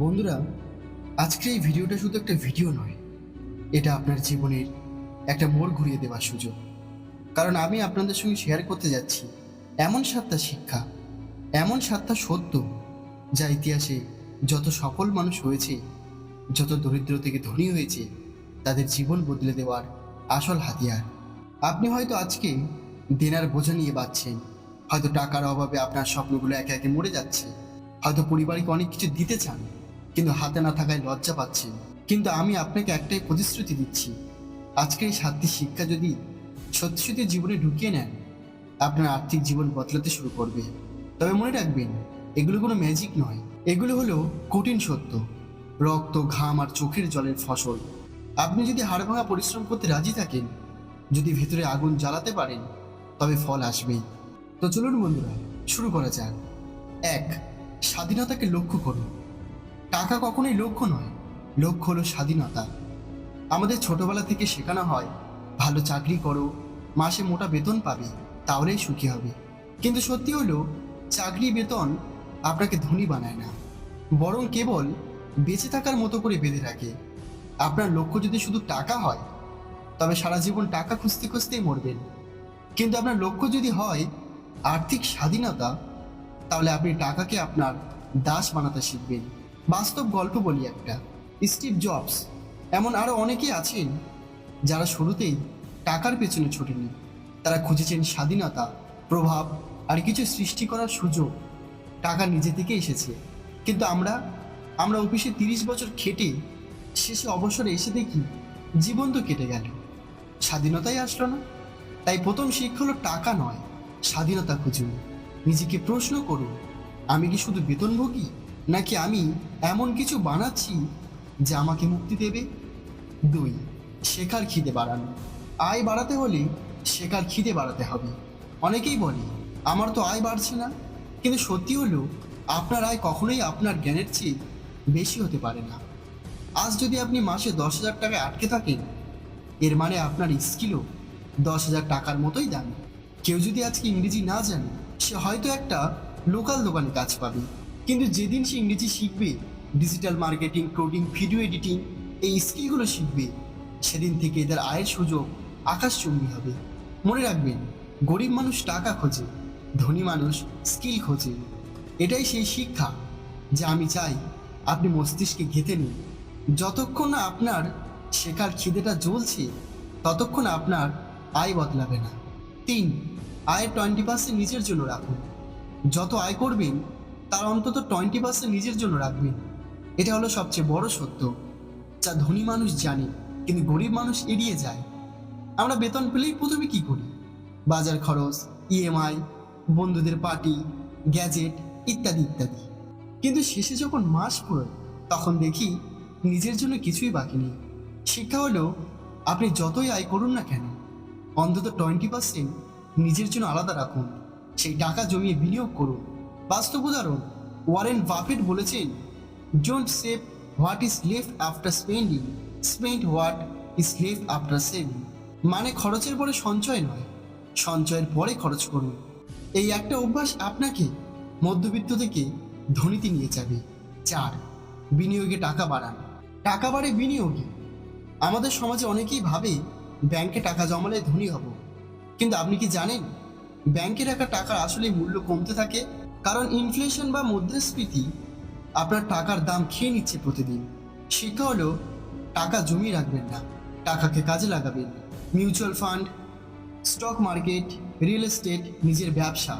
বন্ধুরা, আজকে এই ভিডিওটা শুধু একটা ভিডিও নয়, এটা আপনার জীবনের একটা মোড় ঘুরিয়ে দেওয়ার সুযোগ। কারণ আমি আপনাদের সঙ্গে শেয়ার করতে যাচ্ছি, এমন সাতটা শিক্ষা, এমন সাতটা সত্য যা ইতিহাসে যত সফল মানুষ হয়েছে, যত দরিদ্র থেকে ধনী হয়েছে, তাদের জীবন বদলে দেওয়ার আসল হাতিয়ার। আপনি হয়তো আজকে দেনার বোঝা নিয়ে বাঁচছেন, হয়তো টাকার অভাবে আপনার স্বপ্নগুলো একে একে মরে যাচ্ছে, হয়তো পরিবারকে অনেক কিছু দিতে চান কিন্তু হাতে না থাকায় লজ্জা পাচ্ছেন কিন্তু আমি আপনাকে একটাই প্রতিশ্রুতি দিচ্ছি। আজকের এই সাতটি শিক্ষা যদি সত্যি সত্যি জীবনে ঢুকিয়ে নেন, আপনার আর্থিক জীবন বদলাতে শুরু করবে। তবে মনে রাখবেন, এগুলো কোনো ম্যাজিক নয়। এগুলো হলো কঠিন সত্য। রক্ত, ঘাম আর চোখের জলের ফসল। আপনি যদি হাড় ভাঙা পরিশ্রম করতে রাজি থাকেন, যদি ভেতরে আগুন জ্বালাতে পারেন, তবে ফল আসবেই। তো চলুন বন্ধুরা, শুরু করা যাক। এক, স্বাধীনতাকে লক্ষ্য করুন। টাকা কখনোই লক্ষ্য নয়। লক্ষ্য হলো স্বাধীনতা। আমাদের ছোটবেলা থেকে শেখানো হয়, ভালো চাকরি করো, মাসে মোটা বেতন পাবে, তাহলেই সুখী হবে। কিন্তু সত্যি হলো, চাকরি বেতন আপনাকে ধনী বানায় না। বরং কেবল বেঁচে থাকার মতো করে বেঁধে রাখে। আপনার লক্ষ্য যদি শুধু টাকা হয়, তবে সারা জীবন টাকা খুঁজতে খুঁজতেই মরবেন। কিন্তু আপনার লক্ষ্য যদি হয় আর্থিক স্বাধীনতা, তাহলে আপনি টাকাকে আপনার দাস বানাতে শিখবেন। বাস্তব গল্প বলি একটা। স্টিভ জবস, এমন আরও অনেকেই আছেন যারা শুরুতেই টাকার পেছনে ছোটেনি তারা খুঁজেছেন স্বাধীনতা, প্রভাব আর কিছু সৃষ্টি করার সুযোগ। টাকা নিজে থেকে এসেছে। কিন্তু আমরা আমরা অফিসে তিরিশ বছর খেটে শেষে অবসরে এসে দেখি জীবন তো কেটে গেল। স্বাধীনতাই আসলো না। তাই প্রথম শিক্ষা হলো টাকা নয়, স্বাধীনতা খুঁজুন। নিজেকে প্রশ্ন করুন, আমি কি শুধু বেতনভোগী নাকি আমি এমন কিছু বানাচ্ছি যা আমাকে মুক্তি দেবে? দুই, শেখার খিদে বাড়ানো। আয় বাড়াতে হলে শেখার খিদে বাড়াতে হবে। অনেকেই বলে, আমার তো আয় বাড়ছে না। কিন্তু সত্যি হলো, আপনার আয় কখনোই আপনার জ্ঞানের চেয়ে বেশি হতে পারে না। আজ যদি আপনি মাসে দশ হাজার টাকায় আটকে থাকেন, এর মানে আপনার স্কিলও দশ হাজার টাকার মতোই দামি। কেউ যদি আজকে ইংরেজি না জানে, সে হয়তো একটা লোকাল দোকানে কাজ পাবে। কিন্তু যেদিন সে ইংরেজি শিখবে digital marketing coding video editing এই স্কিলগুলো শিখবে, সেদিন থেকে এদের আয়ের সুযোগ আকাশচুম্বী হবে। মনে রাখবেন, গরিব মানুষ টাকা খোঁজে, ধনী মানুষ স্কিল খোঁজে। এটাই সেই শিক্ষা যা আমি চাই আপনি মস্তিষ্কে ঘেঁথে নিন। যতক্ষণ না আপনার শেখার খিদেটা জ্বলছে, ততক্ষণ আপনার আয় বদলাবে না। তিন, আয়ের টোয়েন্টি পার্সেন্ট নিজের জন্য রাখুন। যত আয় করবেন তার অন্তত টোয়েন্টি পার্সেন্ট নিজের জন্য রাখবেন এটা হলো সবচেয়ে বড় সত্য, যা ধনী মানুষ জানে, কিন্তু গরিব মানুষ এড়িয়ে যায়। আমরা বেতন পেলেই প্রথমে কি করি? বাজার খরচ ইএমআই বন্ধুদের পার্টি গ্যাজেট ইত্যাদি ইত্যাদি। কিন্তু শেষে যখন মাস পুরো তখন দেখি নিজের জন্য কিছুই বাকি নেই। শিক্ষা হলো, আপনি যতই আয় করুন না কেন, অন্তত টোয়েন্টি পার্সেন্ট নিজের জন্য আলাদা রাখুন। সেই টাকা জমিয়ে বিনিয়োগ করুন। বাস্তব উদাহরণ ওয়ারেন বাফেট বলেছেন don't save what is left after spending spend what is left after saving মানে খরচের পরে সঞ্চয় নয়, সঞ্চয়ের পরে খরচ করুন। এই একটা অভ্যাস আপনাকে মধ্যবিত্ত থেকে ধনীতে নিয়ে যাবে। চার, বিনিয়োগে টাকা বাড়ান। টাকা বাড়ে বিনিয়োগে। আমাদের সমাজে অনেকেই ভাবে, ব্যাংকে টাকা জমালে ধনী হব। কিন্তু আপনি কি জানেন, ব্যাংকে রাখা টাকার আসলে মূল্য কমতে থাকে? কারণ ইনফ্লেশন বা মুদ্রাস্ফীতি আপনার টাকার দাম খেয়ে নিচ্ছে প্রতিদিন। শিক্ষা হলো টাকা জমিয়ে রাখবেন না, টাকাকে কাজে লাগাবেন। Mutual fund stock market real estate নিজের ব্যবসা,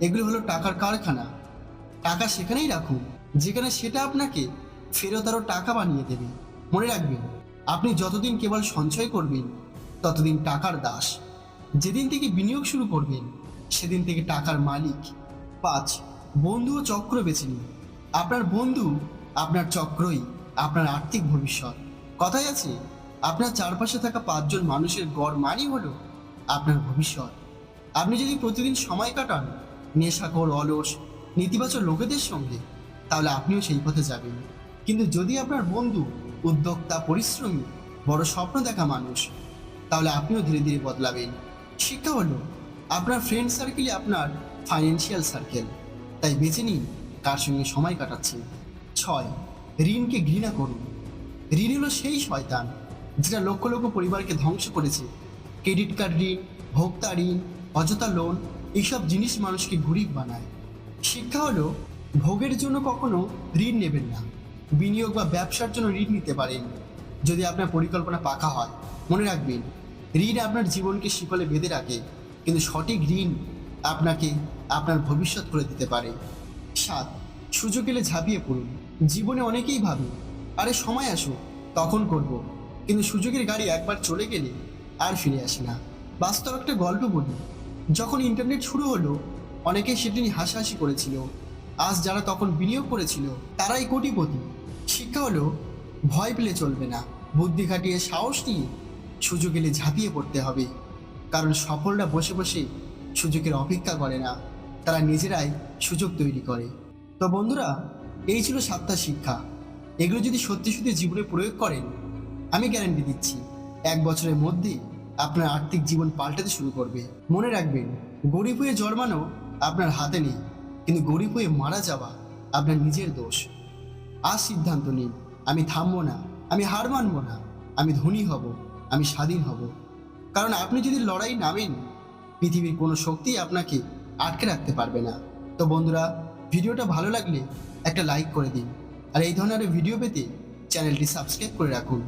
এগুলো হলো টাকার কারখানা। টাকা সেখানেই রাখুন, যেখানে সেটা আপনাকে ফেরত আরও টাকা বানিয়ে দেবে। মনে রাখবেন, আপনি যতদিন কেবল সঞ্চয় করবেন, ততদিন টাকার দাস। যেদিন থেকে বিনিয়োগ শুরু করবেন, সেদিন থেকে টাকার মালিক। পাঁচ, বন্ধু ও চক্র বেছে নিন। আপনার বন্ধু, আপনার চক্রই আপনার আর্থিক ভবিষ্যৎ। কথাই আছে, আপনার চারপাশে থাকা পাঁচজন মানুষের গড় মানই হলো আপনার ভবিষ্যৎ। আপনি যদি প্রতিদিন সময় কাটান, নেশাখোর, অলস, নেতিবাচক লোকেদের সঙ্গে, তাহলে আপনিও সেই পথে যাবেন। কিন্তু যদি আপনার বন্ধু, উদ্যোক্তা, পরিশ্রমী, বড় স্বপ্ন দেখা মানুষ, তাহলে আপনিও ধীরে ধীরে বদলাবেন। শিক্ষা হলো আপনার ফ্রেন্ড সার্কেলই আপনার ফাইন্যান্সিয়াল সার্কেল তাই বেছে নিন কার সঙ্গে সময় কাটাচ্ছেন ছয়, ঋণকে ঘৃণা করুন। ঋণ হলো সেই শয়তান যেটা লক্ষ লক্ষ পরিবারকে ধ্বংস করেছে। ক্রেডিট কার্ড ঋণ, ভোক্তা ঋণ, অযথা লোন এইসব জিনিস মানুষকে গরিব বানায়। শিক্ষা হলো ভোগের জন্য কখনো ঋণ নেবেন না। বিনিয়োগ বা ব্যবসার জন্য ঋণ নিতে পারেন। যদি আপনার পরিকল্পনা পাকা হয়, মনে রাখবেন, ঋণ আপনার জীবনকে শিকলে বেঁধে রাখে। কিন্তু সঠিক ঋণ আপনাকে আপনার ভবিষ্যৎ করে দিতে পারে। সাত সুযোগ এলে ঝাঁপিয়ে পড়ুন। জীবনে অনেকেই ভাবে, আরে, সময় আসুক, তখন করব। কিন্তু সুযোগের গাড়ি একবার চলে গেলে আর ফিরে আসে না। বাস্তব একটা গল্প বলি। যখন ইন্টারনেট শুরু হলো অনেকেই সেটি নিয়ে হাসাহাসি করেছিল। আজ যারা তখন বিনিয়োগ করেছিল, তারাই কোটিপতি। শিক্ষা হলো, ভয় পেলে চলবে না। বুদ্ধি খাটিয়ে সাহস নিয়ে সুযোগ এলে ঝাঁপিয়ে পড়তে হবে। কারণ সফলরা বসে বসে সুযোগের অপেক্ষা করে না, তারা নিজেরাই সুযোগ তৈরি করে। তো বন্ধুরা, এই ছিল সাতটা শিক্ষা। এগুলো যদি সত্যি সত্যি জীবনে প্রয়োগ করেন, আমি গ্যারান্টি দিচ্ছি, এক বছরের মধ্যে আপনার আর্থিক জীবন পাল্টাতে শুরু করবে। মনে রাখবেন, গরিব হয়ে জন্মানো আপনার হাতে নেই, কিন্তু গরিব হয়ে মারা যাওয়া আপনার নিজের দোষ। আর সিদ্ধান্ত নিন, আমি থামবো না, আমি হার মানবো না, আমি ধনী হব, আমি স্বাধীন হব। কারণ আপনি যদি লড়াই নামেন, পৃথিবীর কোনো শক্তি আপনাকে আটকে রাখতে পারবে না। তো বন্ধুরা, ভিডিওটা ভালো লাগলে একটা লাইক করে দিন। আর এই ধরনের ভিডিও পেতে চ্যানেলটি সাবস্ক্রাইব করে রাখুন।